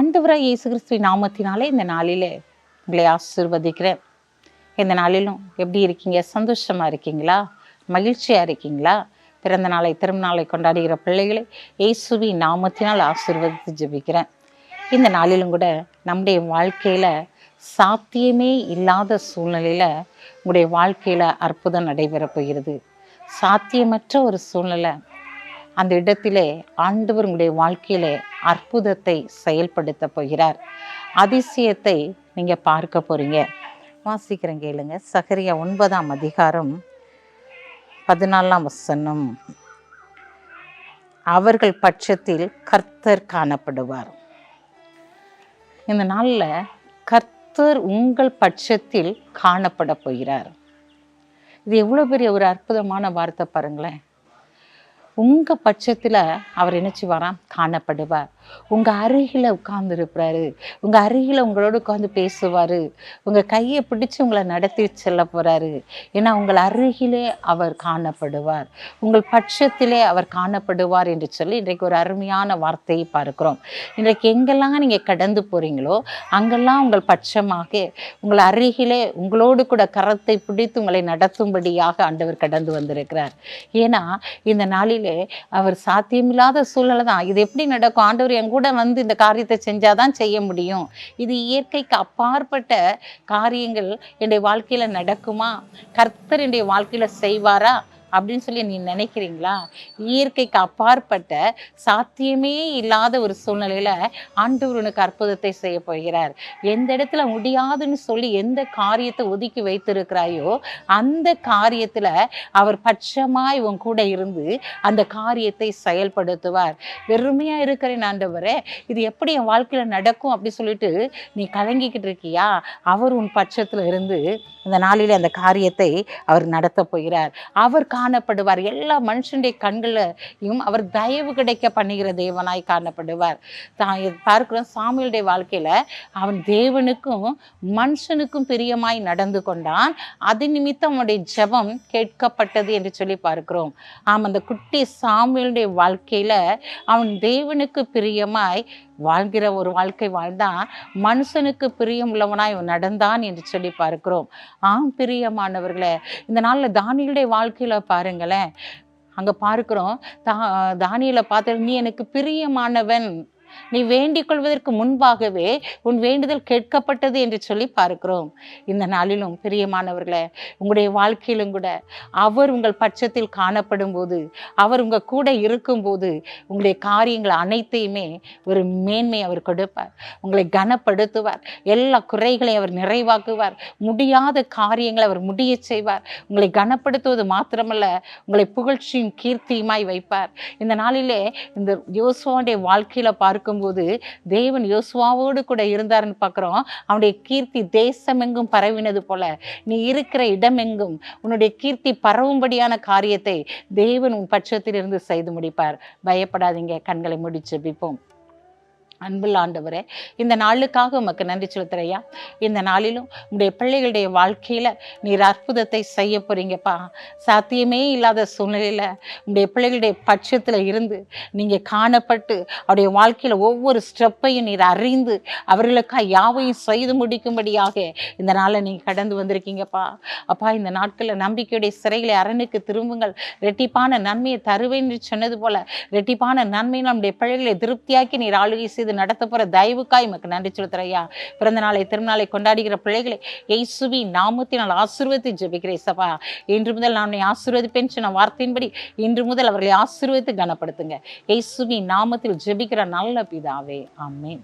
ஆண்டவராக இயேசு கிறிஸ்துவ நாமத்தினாலே இந்த நாளிலே உங்களை ஆசிர்வதிக்கிறேன். இந்த நாளிலும் எப்படி இருக்கீங்க? சந்தோஷமாக இருக்கீங்களா? மகிழ்ச்சியாக இருக்கீங்களா? பிறந்த நாளை திருநாளை கொண்டாடுகிற பிள்ளைகளை இயேசுவி நாமத்தினால் ஆசீர்வதித்து ஜெபிக்கிறேன். இந்த நாளிலும் கூட நம்முடைய வாழ்க்கையில் சாத்தியமே இல்லாத சூழ்நிலையில் உங்களுடைய வாழ்க்கையில் அற்புதம் நடைபெறப் போகிறது. சாத்தியமற்ற ஒரு சூழ்நிலை அந்த இடத்திலே ஆண்டவர் உங்களுடைய வாழ்க்கையிலே அற்புதத்தை செயல்படுத்த போகிறார். அதிசயத்தை நீங்கள் பார்க்க போகிறீங்க வாசிக்கிறேன் கேளுங்க. சகரியா ஒன்பதாம் அதிகாரம் பதினாலாம் வசனம். அவர்கள் பட்சத்தில் கர்த்தர் காணப்படுவார். இந்த நாளில் கர்த்தர் உங்கள் பட்சத்தில் காணப்பட போகிறார். இது எவ்வளோ பெரிய ஒரு அற்புதமான வார்த்தை பாருங்களேன். உங்கள் பட்சத்தில் அவர் என்ன செய்வாராம் காணப்படுவார். உங்கள் அருகில் உட்கார்ந்து இருப்பாரு அருகில் உங்களோட உட்காந்து பேசுவார். உங்கள் கையை பிடிச்சி உங்களை நடத்தி செல்ல போகிறாரு ஏன்னா உங்கள் அருகிலே அவர் காணப்படுவார். உங்கள் பட்சத்திலே அவர் காணப்படுவார் என்று சொல்லி இன்றைக்கு ஒரு அருமையான வார்த்தையை பார்க்குறோம். இன்றைக்கு எங்கெல்லாம் நீங்கள் கடந்து போகிறீங்களோ அங்கெல்லாம் உங்கள் பட்சமாக உங்கள் அருகிலே உங்களோடு கூட கரத்தை பிடித்து உங்களை நடத்தும்படியாக ஆண்டவர் கடந்து வந்திருக்கிறார். ஏன்னா இந்த நாளில் அவர் சாத்தியமில்லாத சூழ்நிலை தான். இது எப்படி நடக்கும்? ஆண்டவர் என் கூட வந்து இந்த காரியத்தை செஞ்சாதான் செய்ய முடியும். இது இயற்கைக்கு அப்பாற்பட்ட காரியங்கள் என்னுடைய வாழ்க்கையில நடக்குமா? கர்த்தர் என்னுடைய வாழ்க்கையில செய்வாரா? அப்படின்னு சொல்லி நீ நினைக்கிறீங்களா? இயற்கைக்கு அப்பாற்பட்ட சாத்தியமே இல்லாத ஒரு சூழ்நிலையில ஆண்டவர் உனக்கு அற்புதத்தை செய்ய போகிறார். எந்த இடத்துல முடியாதுன்னு சொல்லி எந்த காரியத்தை ஒதுக்கி வைத்திருக்கிறாயோ அந்த காரியத்துல அவர் பட்சமாய் உன் கூட இருந்து அந்த காரியத்தை செயல்படுத்துவார். வெறுமையா இருக்கிறேன் ஆண்டவரே இது எப்படி என் வாழ்க்கையில நடக்கும் அப்படி சொல்லிட்டு நீ கலங்கிக்கிட்டு இருக்கியா? அவர் உன் பட்சத்துல இருந்து இந்த நாளில் அந்த காரியத்தை அவர் நடத்த போகிறார். அவர் காணப்படுவார். எல்லா மனுஷனுடைய கண்களையும் அவர் தயவு கிடைக்க பண்ணுகிற தேவனாய் காணப்படுவார். தான் பார்க்கிறோம் சாமியுடைய வாழ்க்கையில் அவன் தேவனுக்கும் மனுஷனுக்கும் பிரியமாய் நடந்து கொண்டான். அது நிமித்தம் அவனுடைய ஜெபம் கேட்கப்பட்டது என்று சொல்லி பார்க்கிறோம். ஆம் அந்த குட்டி சாமியுடைய வாழ்க்கையில் அவன் தேவனுக்கு பிரியமாய் வாழ்கிற ஒரு வாழ்க்கை வாழ்ந்தான் மனுஷனுக்கு பிரியமுள்ளவனாய் நடந்தான் என்று சொல்லி பார்க்கிறோம். ஆம் பிரியமானவர்களே இந்த நாளில் தானியலுடைய வாழ்க்கையில பாருங்களேன். அங்கே பார்க்கிறோம் தா தானியில் பார்த்து நீ எனக்கு பிரியமானவன் நீ வேண்டிக் கொள்வதற்கு முன்பாகவே உன் வேண்டுதல் கேட்கப்பட்டது என்று சொல்லி பார்க்கிறோம். இந்த நாளிலும் பிரியமானவர்களை உங்களுடைய வாழ்க்கையிலும் கூட அவர் உங்கள் பட்சத்தில் காணப்படும் போது அவர் உங்க கூட இருக்கும்போது உங்களுடைய காரியங்கள் அனைத்தையுமே ஒரு மேன்மை அவர் கொடுப்பார். உங்களை கனப்படுத்துவார். எல்லா குறைகளையும் அவர் நிறைவாக்குவார். முடியாத காரியங்களை அவர் முடிய செய்வார். உங்களை கனப்படுத்துவது மாத்திரமல்ல உங்களை புகழ்ச்சியும் கீர்த்தியுமாய் வைப்பார். இந்த நாளிலே இந்த யோசுவாவுடைய பார்க்க பார்க்கும்போது தேவன் யோசுவாவோடு கூட இருந்தாருன்னு பார்க்குறோம். அவனுடைய கீர்த்தி தேசமெங்கும் பரவினது போல நீ இருக்கிற இடமெங்கும் உன்னுடைய கீர்த்தி பரவும்படியான காரியத்தை தேவன் உன் பட்சத்தில் இருந்து செய்து முடிப்பார். பயப்படாதீங்க கண்களை முடிச்சு பிப்போம் அன்புள்ள ஆண்டவரே இந்த நாளுக்காக உமக்கு நன்றி செலுத்துறையா இந்த நாளிலும் உங்களுடைய பிள்ளைகளுடைய வாழ்க்கையில் நீர் அற்புதத்தை செய்ய போறீங்கப்பா. சாத்தியமே இல்லாத சூழ்நிலையில் உங்களுடைய பிள்ளைகளுடைய பட்சத்தில் இருந்து நீங்கள் காணப்பட்டு அவருடைய வாழ்க்கையில் ஒவ்வொரு ஸ்டெப்பையும் நீர் அறிந்து அவர்களுக்காக யாவையும் செய்து முடிக்கும்படியாக இந்த நாளை நீங்கள் கடந்து வந்திருக்கீங்கப்பா. அப்பா இந்த நாட்களில் நம்பிக்கையுடைய சிறைகளை அரணுக்கு திரும்புங்கள். ரெட்டிப்பான நன்மையை தருவேன் என்று சொன்னது போல ரெட்டிப்பான நன்மை நம்முடைய பிள்ளைகளை திருப்தியாக்கி நீர் ஆளுகை செய்து நடத்த போற தயவுக்காய் உமக்கு நன்றி செலுத்துறையா பிறந்த நாளை திருநாளை கொண்டாடுகிற பிள்ளைகளை இயேசுவி நாமத்தினால் ஆசீர்வதித்து ஜெபிக்கிறேன் சபா. இன்று முதல் நான் உன்னை ஆசீர்வதிப்பேன் சொன்ன வார்த்தையின்படி இன்று முதல் அவர்களை ஆசீர்வதித்து கனப்படுத்துங்க. எய்சுவி நாமத்தில் ஜெபிக்கிற நல்ல பிதாவே. ஆமேன்.